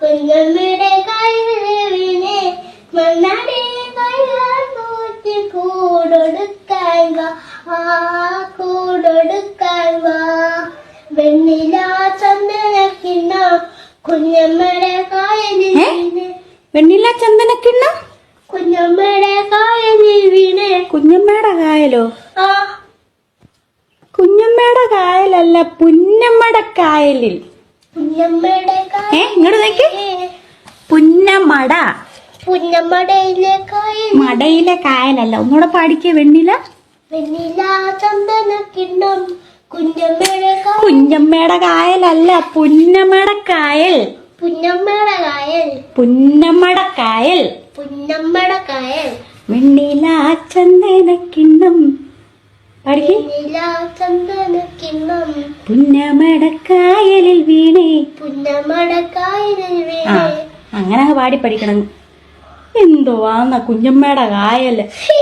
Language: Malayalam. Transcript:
കുഞ്ഞമ്മയുടെ കൈവിനെ മണ്ണാടെ കൂട്ടി കൂടൊടുക്കാൻ വാ. ആ കൂടൊടുക്കാൻ വാ. വെണ്ണില ചന്ദനക്കിണ്ണ കുഞ്ഞമ്മയുടെ കായലിൽ ഏ? വെണ്ണില ചന്ദനക്കിണ്ണ? കുഞ്ഞമ്മയുടെ കായലിൽ വീണേ. കുഞ്ഞമ്മയുടെ കായലോ? ആ. കുഞ്ഞമ്മയുടെ കായലല്ല പുന്നമ്മയുടെ കായലിൽ. ഏ ഇങ്ങോട്ട് നോക്കി പുന്നമട പുന്നമടയിലെ കായൽ മടയിലെ കായലല്ല. ഒന്നുകൂടെ പാടിക്കേ വെണ്ണില. വെണ്ണില ചന്ദനക്കിണ്ണം കുഞ്ഞമ്മയുടെ കുഞ്ഞമ്മയുടെ കായലല്ല പുന്നമ്മയുടെ കായൽ. പുന്നമ്മയുടെ കായൽ. പുന്നമ്മയുടെ കായൽ. പുന്നമ്മയുടെ കായൽ. വെണ്ണില ചന്ദനക്കിണ്ണം പാടിക്കേ. വെണ്ണില ആ അങ്ങനെ അങ്ങ് പാടി പഠിക്കണം. എന്തോ ആന്ന കുഞ്ഞമ്മയുടെ കായൽ. ഹീ